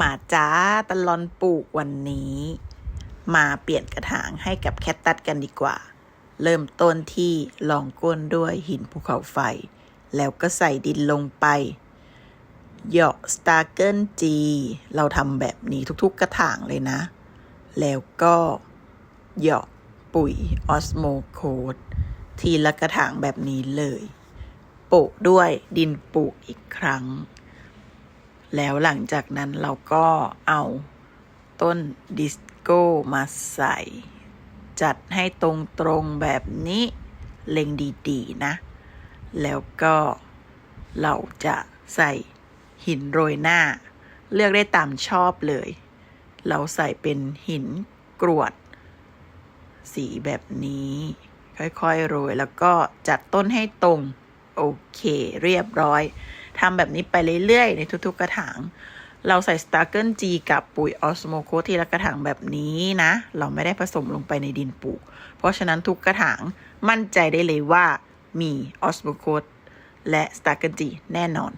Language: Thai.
มาจ้าตลอนปลูกวันนี้ มาเปลี่ยนกระถางให้กับแคตตัสกันดีกว่า เริ่มต้นที่ลองก้นด้วยหินภูเขาไฟ แล้วก็ใส่ดินลงไปเหยาะสตาร์เกิลจีเราทำแบบนี้ทุกๆกระถางเลยนะ แล้วก็เหยาะปุ๋ยออสโมโคดทีละกระถางแบบนี้เลยโปะด้วยดินปลูกอีกครั้ง แล้วหลังจากนั้นเราก็เอาต้นดิสโก้มาใส่ จัดให้ตรงๆแบบนี้ เล็งดีๆนะ แล้วก็เราจะใส่หินโรยหน้า เลือกได้ตามชอบเลย เราใส่เป็นหินกรวด สีแบบนี้ ค่อยๆโรยแล้วก็จัดต้นให้ตรง โอเคเรียบร้อย ทำแบบนี้ไปเรื่อยๆ ในทุกๆกระถาง เราใส่สตาร์เกิลจีกับปุ๋ยออสโมโคทีละกระถางแบบนี้นะ เราไม่ได้ผสมลงไปในดินปลูก เพราะฉะนั้นทุกกระถางมั่นใจได้เลยว่ามีออสโมโคและสตาร์เกิลจีแน่นอน